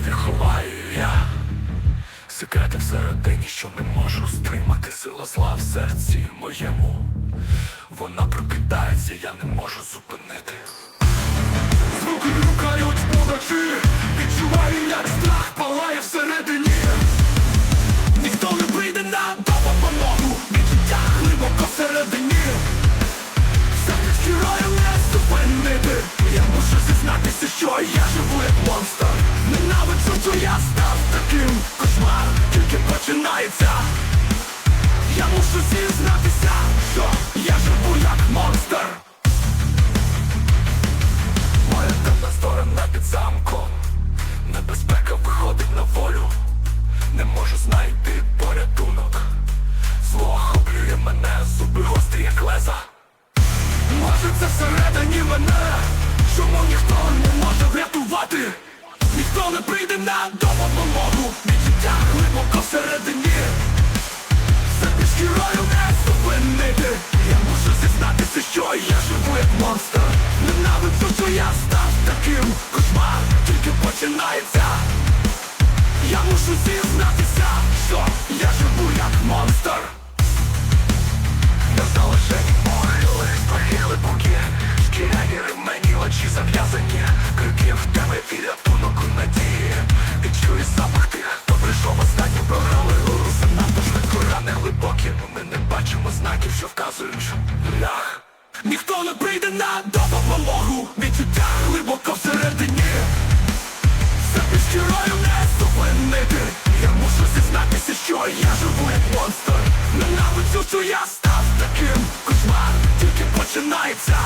не ховаю я. Секрети всередині, що не можу стримати. Сила зла в серці моєму. Вона прокидається, я не можу зупинити Що я став таким Кошмар тільки починається. Я мушу зізнатися, що я живу як монстр. Моя темна сторона під замком. Небезпека виходить на волю. Не можу знайти порятунок. Зло охоплює мене, зуби гострі як леза. Може це всередині мене. Чому ніхто не став Кошмар тільки починається. Я мушу зізнатися, що я живу як монстр. Не залишені могили, страхи глибокі Шкіряні ремені, очі зав'язані. Крики в тебе і рятунок у надії. І чую запах тих, хто прийшов останній програли Занадто швидко рани глибокі Ми не бачимо знаків, що вказують. Шлях Ніхто не прийде на допомогу. Відчуття глибоко всередині. Замість герою не зупинити. Я мушу зізнатися, що я живу як монстр. Ненавиджу, що я став таким. Кошмар тільки починається